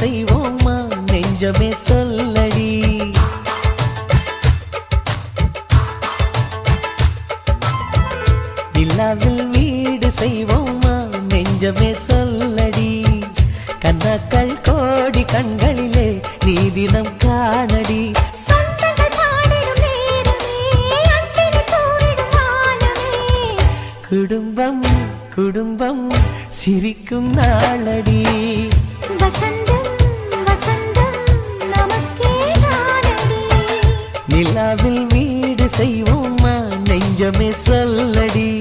செய்வோமா? நெஞ்சமே சொல்லடி. நிலாவில் வீடு செய்வோமா? நெஞ்சமே சொல்லடி. கண்ணாக்கள் கோடி கண்களிலே நீ தினம் காணடி குடும்பம் குடும்பம் சிரிக்கும் நாளடி. வசந்தம் வசந்தம் நமக்கே நிலாவில் வீடு செய்வோமா? நெஞ்சமே சொல்லடி.